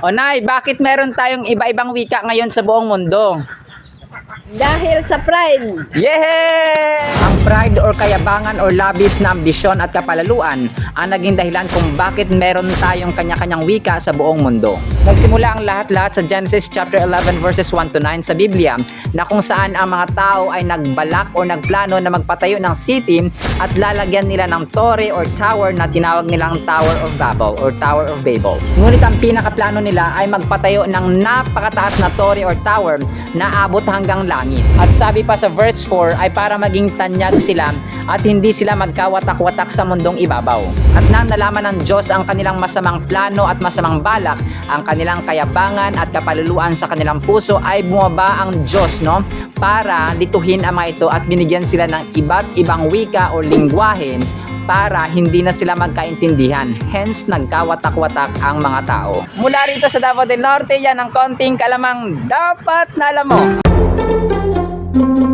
O Nay, bakit meron tayong iba-ibang wika ngayon sa buong mundo? Dahil sa pride, Yehey! Ang pride or kayabangan or labis na ambisyon at kapalaluan ang naging dahilan kung bakit meron tayong kanya-kanyang wika sa buong mundo. Nagsimula ang lahat-lahat sa Genesis chapter 11 verses 1 to 9 sa Biblia na kung saan ang mga tao ay nagbalak o nagplano na magpatayo ng city at lalagyan nila ng tore or tower na tinawag nilang Tower of Babel or Tower of Babel. Ngunit ang pinakaplano nila ay magpatayo ng napakataas na tore or tower na abot hanggang langit. At sabi pa sa verse 4 ay para maging tanyag sila at hindi sila magkawatak-watak sa mundong ibabaw. At nang nalaman ng Diyos ang kanilang masamang plano at masamang balak, ang kanilang kayabangan at kapaluluan sa kanilang puso ay bumaba ang Diyos no para lituhin ang mga ito at binigyan sila ng iba't ibang wika o lingwahe para hindi na sila magkaintindihan. Hence, nagkawatak-watak ang mga tao. Mula rito sa Davao del Norte, yan ang konting kalamang dapat na alam mo. thank you.